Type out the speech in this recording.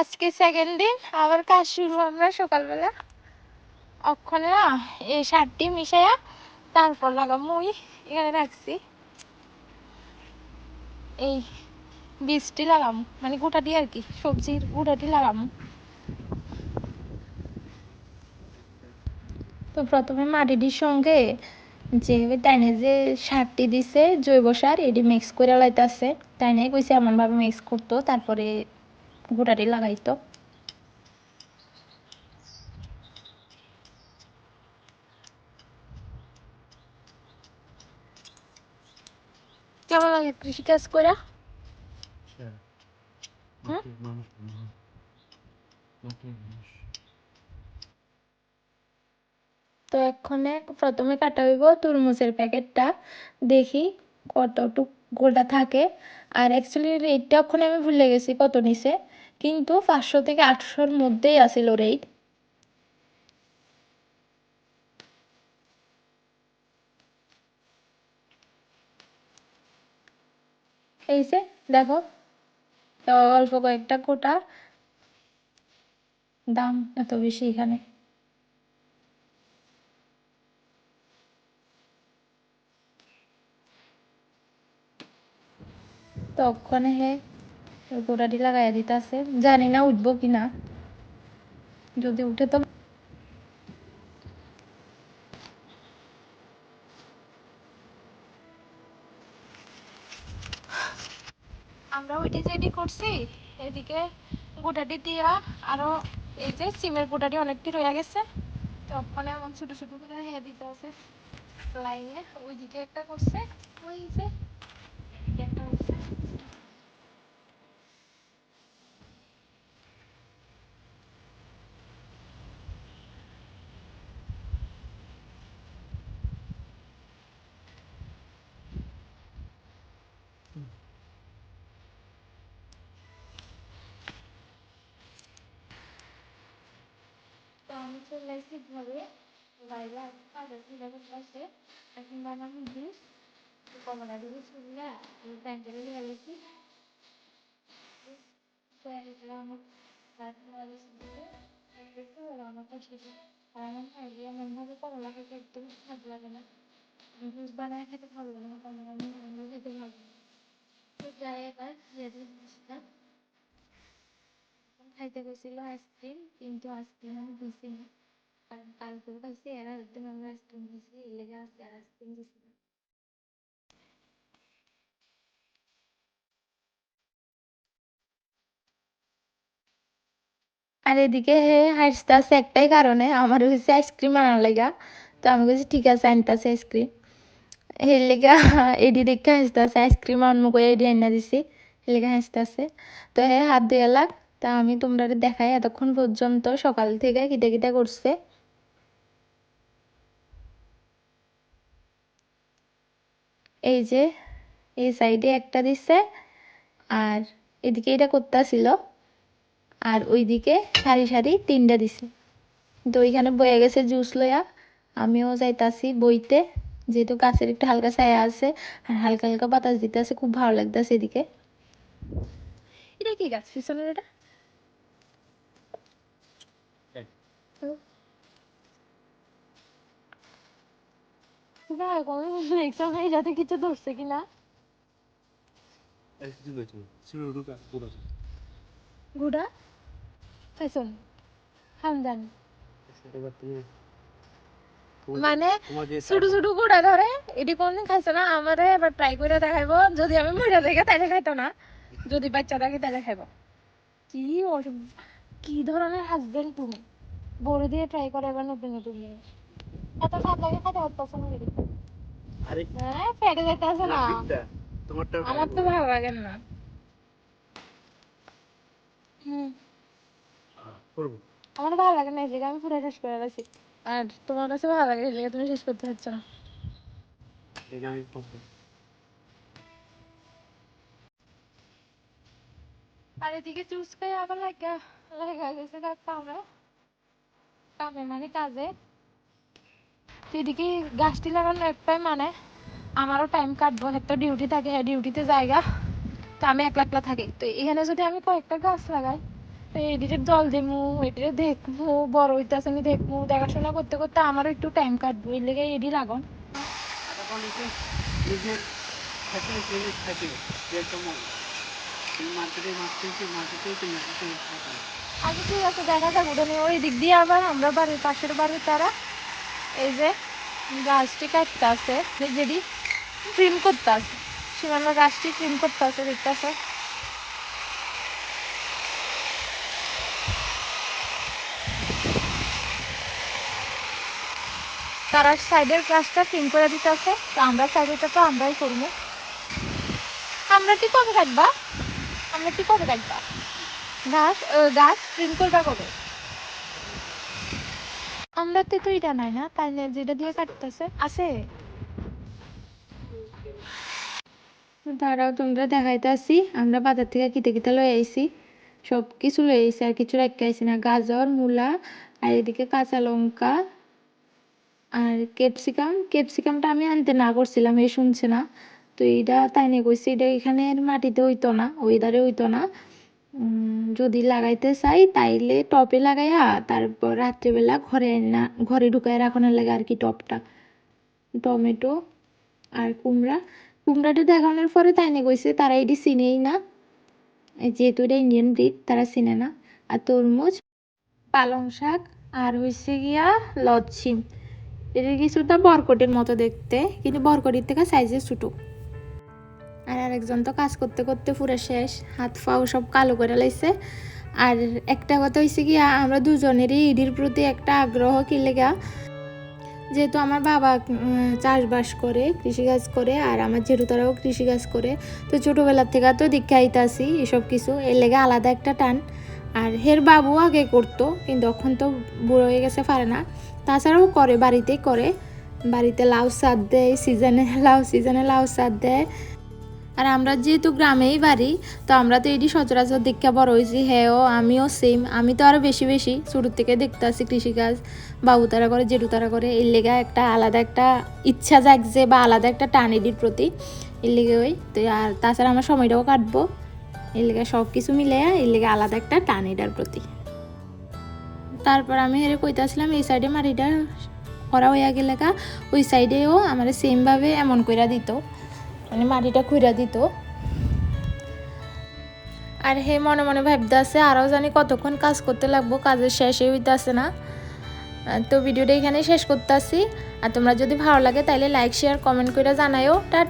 আজকে সেকেন্ড দিন, আবার কাজ শুরু আমরা সকালবেলা। অক্ষণে না, এই সারটি মিশাইয়া তারপর লাগাম মুই এখানে রাখছি। এই বীজটি লাগাম মানে গোটাটি আর কি, সবজির গোটাটি লাগাম। তো প্রথমে মাটিটির সঙ্গে যে তাইনে যে সারটি দিছে জৈব সার, এটি মিক্স করে লাইতাছে। তাইনে কইছে এমন ভাবে মিক্স করতো, তারপরে গোটাটি লাগাইতো। কেমন লাগে কৃষিকাজ করে তো এক্ষণে প্রথমে কাটা হইব তরমুজের প্যাকেটটা। দেখি কতটুক গোটা থাকে। আর অ্যাকচুয়ালি রেটটা ওখানে আমি ভুলে গেছি কত নিছে। কিন্তু পাঁচশো থেকে আটশোর মধ্যেই আছিল রেট এই যে, দেখো অল্প কয়েকটা গোটা দাম এত বেশি এখানে। তখন হে গোড়াটি লাগাইয়া দিতেছে। জানি না উঠবো কিনা। যদি উঠে তো আমরা ওইটি যেটি করছি। এদিকে গোটাটি দিয়া আরও এই যে সিমের গোটাটি অনেকটি রয়ে গেছে। তখন এমন ছোট ছোট করে হ্যাঁ দিতে আছে। লাইনে ওইদিকে একটা করছে। ওই যে একটা করছে ঘরে। বাইরে কাজের ছিল বসে। এখন বানাবো জুস কমলা দিয়ে চুললা প্যান্টের দিয়ে গেছি আমার একদম লাগে না ভালো লাগে কমলা ভালো এবার খাইতে গেছিল আইসক্রিম কিন্তু আইসক্রিম আমি দিছি না। আর এদিকে হে হাসতাছে একটাই কারণে আমার হয়েছে আইসক্রিম আনার লেগা। তো আমি বলছি ঠিক আছে আনতাছে আইসক্রিম। এর লেগা এডি দেখে হাসতাছে আইসক্রিম আনমু কই এডি আইনা দিছি। এর লেগা হাসতাছে তো হে, হাত দিয়ে লাগ। তা আমি তোমরা দেখাই এতক্ষণ পর্যন্ত সকাল থেকে কিটা কিটা করছে। এই যে, এই সাইডে একটা দিছে, আর এদিকে এটা করতেছিল আর ওইদিকে সারি সারি তিনটা দিছে। তো ওইখানে বয়ে গেছে জুস লইয়া, আমিও যাইতাছি বইতে, যেহেতু গাছের একটু হালকা ছায়া আছে, আর হালকা হালকা বাতাস দিতেছে, খুব ভালো লাগতেছে এদিকে। এটা কি গাছ, পিছনের এটা? না কোনো দেখছ না যাতে কিছু ধরছে কিনা গুড়া খাইছন হামদান মানে ছোট ছোট গুড়া ধরে এটি কোনদিন খাইছো না আমারে এবার ট্রাই করে দেখাইবো যদি আমি মরে দেখে তাইলে খাইতো না যদি বাচ্চা থাকে তাহলে খাইবো কি কি ধরনের হাজবেন্ড তুমি বড় দিয়ে ট্রাই করে এবার নতুন নতুন এত খাইতে আরে হ্যাঁ ফেটে যেতে আছে না। তোমারটা আমার তো ভালো লাগে না। হুম। করব। আমার ভালো লাগে না এই আমি পুরো শেষ করে রাখছি আর তোমার কাছে ভালো লাগে এই তুমি শেষ করতে পারছ না। আমি আর এদিকে করে আবার লাগা লাগা গেছে কার কামে। কামে মানে কাজে। এদিকে গাছটি লাগানো একটাই মানে আমারও টাইম কাটবো, একটা ডিউটি থাকে ডিউটিতে জায়গা। তো আমি একলা একলা থাকি। তো এখানে যদি আমি কয়েকটা গাছ লাগাই, তো এদিকে জল দিমু, এদিকে দেখমু, বড় হইতাছে আমি দেখমু। দেখাশোনা করতে করতে আমারও একটু টাইম কাটবো, এর লেগে এডি লাগুন আচ্ছা ঠিক আছে, দেখা যাক। ওটা ওই দিক দিয়ে আবার আমরা বাড়ির পাশের বাড়ির তারা এই যে গাছটি কাটতে আছে যেদি ট্রিম করতে আছে সীমানা গাছটি ট্রিম করতে আছে দেখতে আছে তারা সাইডের গাছটা ট্রিম করে দিতে আছে তো আমরা সাইডেরটা তো আমরাই করব। আমরা কি কবে কাটবা? আমরা কি কবে কাটবা? গাছ গাছ ট্রিম করবা কবে? আমরা তো এটা নাই না, তাইলে যেটা দিয়ে কাটতেছে, আছে। দাঁড়াও, তোমরা দেখাইতে আসি। আমরা বাজার থেকে কিতে কিতে লয়ে আইছি। সব কিছু লয়ে আইছি, আর কিছু রেখে আইছি না। গাজর, মূলা, আর এদিকে কাঁচা লঙ্কা, আর ক্যাপসিকাম। ক্যাপসিকামটা আমি আনতে না করছিলাম, এ শুনছে না। তো এইটা তাই নিয়ে কইছি এটা এখানের মাটিতে হইতো না ওইদারে হইতো না। যদি লাগাইতে চাই তাইলে টপে লাগাইয়া তারপর রাত্রেবেলা ঘরে না, ঘরে ঢুকায় রাখানোর লাগে আর কি টপটা টমেটো আর কুমড়া। কুমড়াটা দেখানোর পরে তাই নিয়ে কইছে, তারা এটি চিনেই না। যেহেতু এটা ইন্ডিয়ান ব্রিড তারা চিনে না। আর তরমুজ, পালং শাক আর হয়েছে গিয়া লচ্ছিম এটা কিছুটা বরকটের মতো দেখতে, কিন্তু বরকটির থেকে সাইজে ছোটো। আর আরেকজন তো কাজ করতে করতে পুরো শেষ। হাত পাও সব কালো করে লাইছে। আর একটা কথা হয়েছে কি, আমরা দুজনেরই ইডির প্রতি একটা আগ্রহ কি লেগা? যেহেতু আমার বাবা চাষবাস করে, কৃষিকাজ করে, আর আমার জেঠু তারাও কৃষিকাজ করে, তো ছোটোবেলার থেকে তো দীক্ষা আইতাছি এসব কিছু। এর লেগে আলাদা একটা টান। আর হের বাবু আগে করতো, কিন্তু এখন তো বুড়ো হয়ে গেছে, পারে না। তাছাড়াও করে, বাড়িতেই করে। বাড়িতে লাউ সাদ দেয়, সিজনে লাউ সিজনে লাউ সাদ দেয়। আর আমরা যেহেতু গ্রামেই বাড়ি, তো আমরা তো এটি সচরাচর দীক্ষা বড় হয়েছি হ্যাঁ আমিও সেম আমি তো আরও বেশি বেশি শুরুর থেকে দেখতে আসি কৃষিকাজ। বাবু তারা করে, জেঠু তারা করে, এর লেগে একটা আলাদা একটা ইচ্ছা জাগছে বা আলাদা একটা টান এটির প্রতি। এর লেগে ওই, তো আর তাছাড়া আমার সময়টাও কাটবো। এর লেগে সব কিছু মিলে, এর লেগে আলাদা একটা টান এটার প্রতি। তারপর আমি হেরে কইতাছিলাম এই সাইডে মাটিটা করা হইয়া গেলে ওই সাইডেও আমার সেমভাবে এমন কইরা দিত। মানে মাটিটা খুঁড়া দিত। আর হে মনে মনে ভাবতে আছে আরও জানি কতক্ষণ কাজ করতে লাগবো, কাজের শেষে হইতে আছে না তো ভিডিওটা এখানে শেষ করতে আসি আর তোমরা যদি ভালো লাগে তাহলে লাইক শেয়ার কমেন্ট করে জানাইও টাটা।